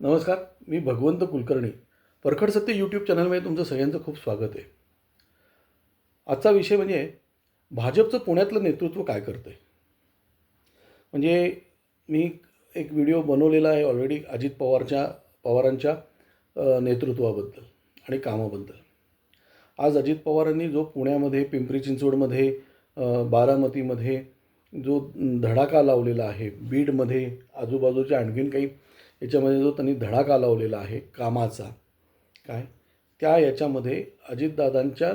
नमस्कार मी भगवंत कुलकर्णी. परखड सत्य यूट्यूब चॅनलमध्ये तुमचं सगळ्यांचं खूप स्वागत आहे. आजचा विषय म्हणजे भाजपचं पुण्यातलं नेतृत्व काय करतं आहे म्हणजे मी एक व्हिडिओ बनवलेला आहे ऑलरेडी अजित पवारच्या पवारांच्या नेतृत्वाबद्दल आणि कामाबद्दल. आज अजित पवारांनी जो पुण्यामध्ये पिंपरी चिंचवडमध्ये बारामतीमध्ये जो धडाका लावलेला आहे बीडमध्ये आजूबाजूच्या आणखीन काही याच्यामध्ये जो त्यांनी धडाका लावलेला आहे कामाचा काय? त्या याच्यामध्ये अजितदादांच्या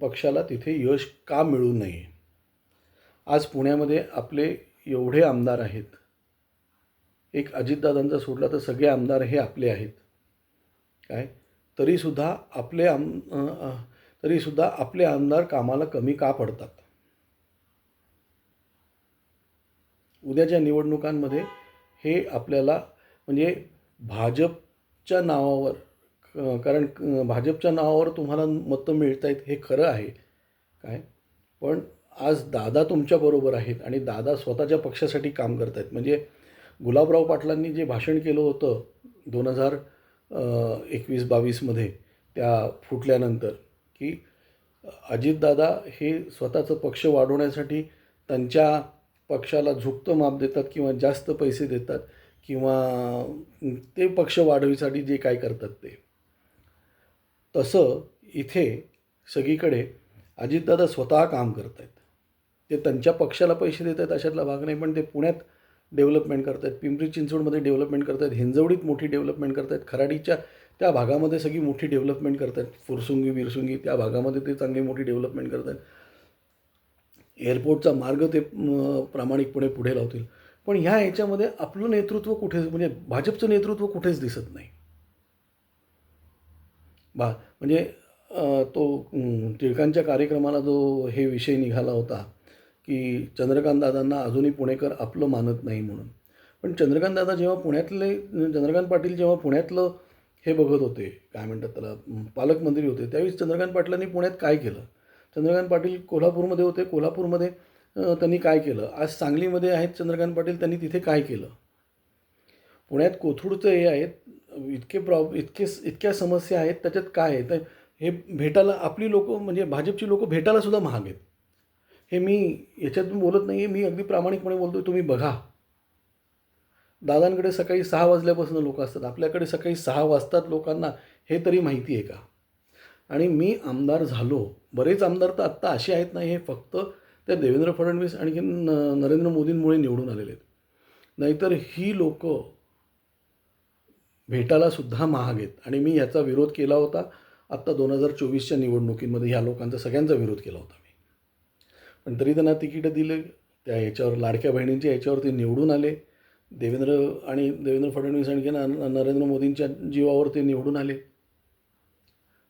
पक्षाला तिथे यश का मिळू नये? आज पुण्यामध्ये आपले एवढे आमदार आहेत. एक अजितदादांचा सोडला तर सगळे आमदार हे आपले आहेत. काय? तरीसुद्धा आपले आम तरीसुद्धा आपले आमदार कामाला कमी का पडतात? उद्याच्या निवडणुकांमध्ये हे आपल्याला म्हणजे भाजपच्या नावावर कारण भाजपच्या नावावर तुम्हाला मतं मिळत आहेत हे खरं आहे. काय? पण आज दादा तुमच्याबरोबर आहेत आणि दादा स्वतःच्या पक्षासाठी काम करत आहेत म्हणजे गुलाबराव पाटलांनी जे भाषण केलं होतं दोन हजार एकवीस बावीसमध्ये त्या फुटल्यानंतर की अजितदादा हे स्वतःचं पक्ष वाढवण्यासाठी त्यांच्या पक्षाला झुकतं माप देतात किंवा जास्त पैसे देतात किंवा ते पक्ष वाढवीसाठी जे काय करतात ते. तसं इथे सगळीकडे अजितदादा स्वतः काम करत आहेत ते त्यांच्या पक्षाला पैसे देत आहेत अशातला भाग नाही पण ते पुण्यात डेव्हलपमेंट करत आहेत पिंपरी चिंचवडमध्ये डेव्हलपमेंट करत आहेत हिंजवडीत मोठी डेव्हलपमेंट करत आहेत खराडीच्या त्या भागामध्ये सगळी मोठी डेव्हलपमेंट करत आहेत फुरसुंगी बिरसुंगी त्या भागामध्ये ते चांगली मोठी डेव्हलपमेंट करत आहेत एअरपोर्टचा मार्ग ते प्रामाणिकपणे पुढे लावतील. पण ह्या ह्याच्यामध्ये आपलं नेतृत्व कुठेच म्हणजे भाजपचं नेतृत्व कुठेच दिसत नाही. बा म्हणजे तो टिळकांच्या कार्यक्रमाला जो हे विषय निघाला होता की चंद्रकांत दादांना अजूनही पुणेकर आपलं मानत नाही म्हणून. पण चंद्रकांत दादा जेव्हा पुण्यातले चंद्रकांत पाटील जेव्हा पुण्यातलं हे बघत होते काय म्हणतात त्याला पालकमंत्री होते त्यावेळी चंद्रकांत पाटलांनी पुण्यात काय केलं? चंद्रकांत पाटील कोल्हापूरमध्ये होते कोल्हापूरमध्ये त्यांनी काय केलं? आज सांगलीमध्ये आहेत चंद्रकांत पाटील त्यांनी तिथे काय केलं? पुण्यात कोथरूडचं हे आहेत इतके प्रॉब इतके इतक्या समस्या आहेत त्याच्यात काय आहे? तर हे भेटायला आपली लोक म्हणजे भाजपची लोक भेटायलासुद्धा महाग आहेत. हे मी याच्यातून बोलत नाही आहे मी अगदी प्रामाणिकपणे बोलतो तुम्ही बघा. दादांकडे सकाळी सहा वाजल्यापासून लोक असतात. आपल्याकडे सकाळी सहा वाजतात लोकांना हे तरी माहिती आहे का? आणि मी आमदार झालो. बरेच आमदार तर आत्ता असे आहेत ना हे फक्त त्या देवेंद्र फडणवीस आणखी न- नरेंद्र मोदींमुळे निवडून आलेले आहेत. नाहीतर ही लोक भेटायला सुद्धा महाग आहेत. आणि मी याचा विरोध केला होता. आत्ता दोन हजार चोवीसच्या निवडणुकीमध्ये ह्या लोकांचा सगळ्यांचा विरोध केला होता मी. पण तरी त्यांना तिकीटं दिले. त्या ह्याच्यावर लाडक्या बहिणींच्या याच्यावर ते निवडून आले. देवेंद्र आणि देवेंद्र फडणवीस आणखी नरेंद्र मोदींच्या जीवावर ते निवडून आले.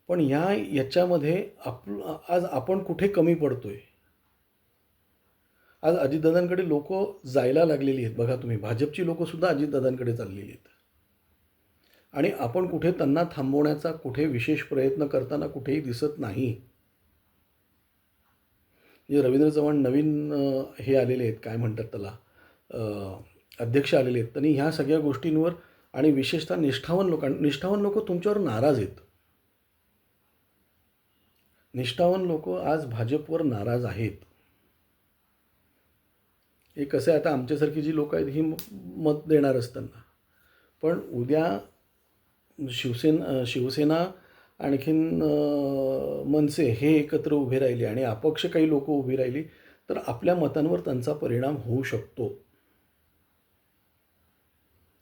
पण ह्या याच्यामध्ये आप आज आपण कुठे कमी पडतोय? आज अजितदादांकडे लोक जायला लागलेली आहेत. बघा तुम्ही भाजपची लोकंसुद्धा अजितदादांकडे चाललेली आहेत. आणि आपण कुठे त्यांना थांबवण्याचा कुठे विशेष प्रयत्न करताना कुठेही दिसत नाही. जे रवींद्र चव्हाण नवीन हे आलेले आहेत काय म्हणतात त्याला अध्यक्ष आलेले आहेत त्यांनी ह्या सगळ्या गोष्टींवर आणि विशेषतः निष्ठावन लोकां निष्ठावन लोक तुमच्यावर नाराज आहेत. निष्ठावन लोक आज भाजपवर नाराज आहेत. हे कसं आहे आता आमच्यासारखी जी लोक आहेत ही मत देणारच त्यांना पण उद्या शिवसेना शिवसेना आणखीन मनसे हे एकत्र उभे राहिले आणि अपक्ष काही लोक उभी राहिली तर आपल्या मतांवर त्यांचा परिणाम होऊ शकतो.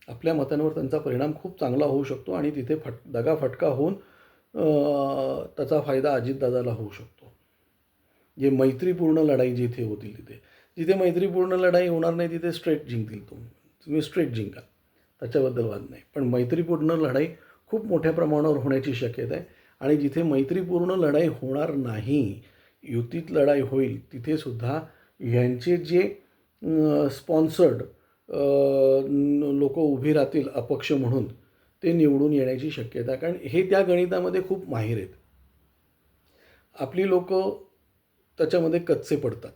आपल्या मतांवर त्यांचा परिणाम खूप चांगला होऊ शकतो आणि तिथे फट दगा फटका होऊन त्याचा फायदा अजितदादाला होऊ शकतो. जे मैत्रीपूर्ण लढाई जिथे होतील तिथे. जिथे मैत्रीपूर्ण लढाई होणार नाही तिथे स्ट्रेट जिंकतील तुम्ही. तुम्ही स्ट्रेट जिंका. त्याच्याबद्दल वाद नाही. पण मैत्रीपूर्ण लढाई खूप मोठ्या प्रमाणावर होण्याची शक्यता आहे. आणि जिथे मैत्रीपूर्ण लढाई होणार नाही युतीत लढाई होईल तिथे सुद्धा ह्यांचे जे स्पॉन्सर्ड लोक उभी राहतील अपक्ष म्हणून ते निवडून येण्याची शक्यता कारण हे त्या गणितामध्ये खूप माहीर आहेत. आपली लोक त्याच्यामध्ये कच्चे पडतात.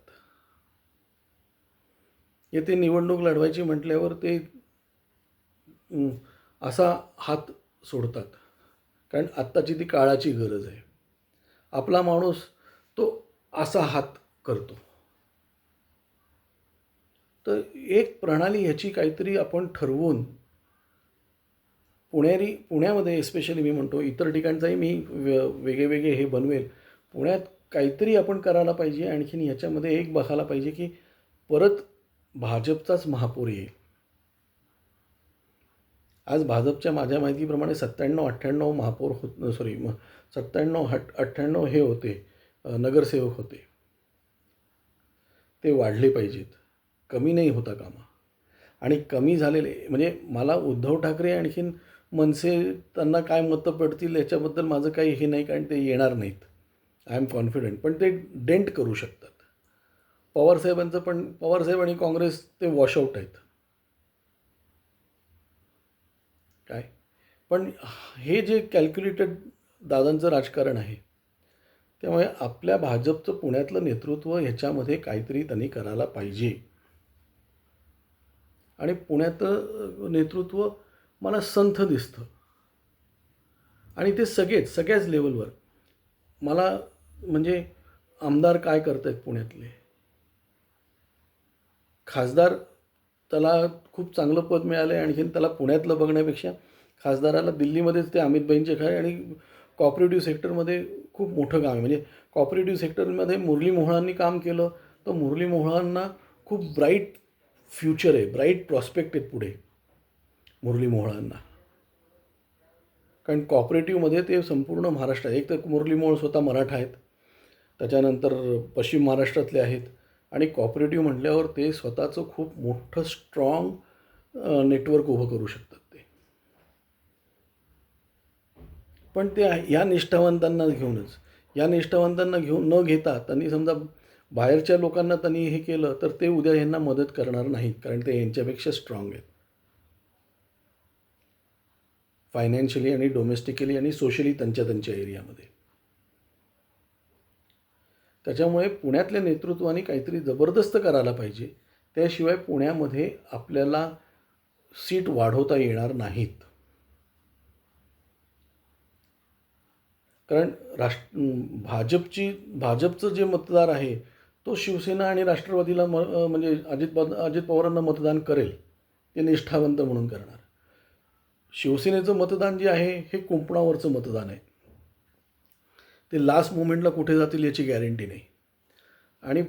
येथे निवडणूक लढवायची म्हटल्यावर ते असा हात सोडतात. कारण आत्ताची ती काळाची गरज आहे. आपला माणूस तो असा हात करतो. तर एक प्रणाली ह्याची काहीतरी आपण ठरवून पुणेरी पुण्यामध्ये एस्पेशली मी म्हणतो इतर ठिकाणचाही मी वेगळे वेगळे हे बनवेल. पुण्यात काहीतरी आपण करायला पाहिजे आणखीन ह्याच्यामध्ये एक बघायला पाहिजे की परत भाजपचाच महापौर येईल आज भाजपच्या माझ्या माहितीप्रमाणे सत्त्याण्णव अठ्ठ्याण्णव महापौर होत सॉरी म सत्त्याण्णव हट अठ्ठ्याण्णव हे होते नगरसेवक होते. ते वाढले पाहिजेत. कमी नाही होता कामा. आणि कमी झालेले म्हणजे मला उद्धव ठाकरे आणखीन मनसे त्यांना काय मतं पडतील याच्याबद्दल माझं काही हे नाही कारण ते येणार नाहीत. आय एम कॉन्फिडंट पण ते डेंट करू शकतात. पवारसाहेबांचं पण पवारसाहेब आणि काँग्रेस ते वॉशआउट आहेत. काय? पण हे जे कॅल्क्युलेटेड दादांचं राजकारण आहे त्यामुळे आपल्या भाजपचं पुण्यातलं नेतृत्व ह्याच्यामध्ये काहीतरी त्यांनी करायला पाहिजे. आणि पुण्यातलं नेतृत्व मला संथ दिसतं. आणि ते सगळेच सगळ्याच लेवलवर मला म्हणजे आमदार काय करत आहेत पुण्यातले? खासदार त्याला खूप चांगलं पद मिळालं आहे आणखीन त्याला पुण्यातलं बघण्यापेक्षा खासदाराला दिल्लीमध्येच ते अमितभाईंचे काय आणि कॉपरेटिव्ह सेक्टरमध्ये खूप मोठं काम आहे. म्हणजे कॉपरेटिव्ह सेक्टरमध्ये मुरली मोहळांनी काम केलं तर मुरली मोहळांना खूप ब्राईट फ्युचर आहे ब्राईट प्रॉस्पेक्ट आहेत पुढे मुरली मोहळांना. कारण कॉपरेटिव्हमध्ये ते संपूर्ण महाराष्ट्र एक तर मुरली मोहोळ स्वतः मराठा आहेत त्याच्यानंतर पश्चिम महाराष्ट्रातले आहेत आणि कॉपरेटिव्ह म्हटल्यावर ते स्वतःचं खूप मोठं स्ट्रॉंग नेटवर्क उभं करू शकतात ते. पण ते या निष्ठावंतांना घेऊनच. या निष्ठावंतांना घेऊन न घेता त्यांनी समजा बाहेरच्या लोकांना त्यांनी हे केलं तर ते उद्या यांना मदत करणार नाहीत कारण ते यांच्यापेक्षा स्ट्रॉंग आहेत. फायनान्शियली आणि डोमेस्टिकली आणि सोशली त्यांच्या त्यांच्या एरियामध्ये त्याच्यामुळे पुण्यातल्या नेतृत्वाने काहीतरी जबरदस्त करायला पाहिजे. त्याशिवाय पुण्यामध्ये आपल्याला सीट वाढवता येणार नाहीत. कारण राष्ट्र भाजपची भाजपचं जे मतदार आहे तो शिवसेना आणि राष्ट्रवादीला म म्हणजे अजित पद अजित पवारांना मतदान करेल. ते निष्ठावंत म्हणून करणार. शिवसेनेचं मतदान जे आहे हे कुंपणावरचं मतदान आहे. ते लास्ट मोमेंटला कुठे जातील याची गॅरंटी नाही. आणि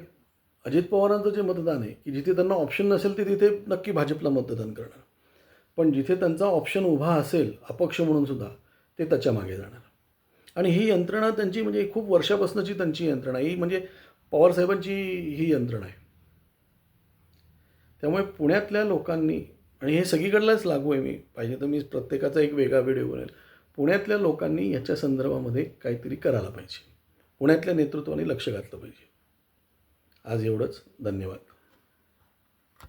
अजित पवारांचं जे मतदान आहे की जिथे त्यांना ऑप्शन नसेल ते तिथे नक्की भाजपला मतदान करणार. पण जिथे त्यांचा ऑप्शन उभा असेल अपक्ष म्हणून सुद्धा ते त्याच्यामागे जाणार. आणि ही यंत्रणा त्यांची म्हणजे खूप वर्षापासूनची त्यांची यंत्रणा ही म्हणजे पवारसाहेबांची ही यंत्रणा आहे. त्यामुळे पुण्यातल्या लोकांनी आणि हे सगळीकडलाच लागू आहे मी पाहिजे तर मी प्रत्येकाचा एक वेगळा व्हिडिओ बनेल पुण्यातल्या लोकांनी याच्या संदर्भामध्ये काहीतरी करायला पाहिजे. पुण्यातल्या नेतृत्वाने लक्ष घातलं पाहिजे. आज एवढंच. धन्यवाद.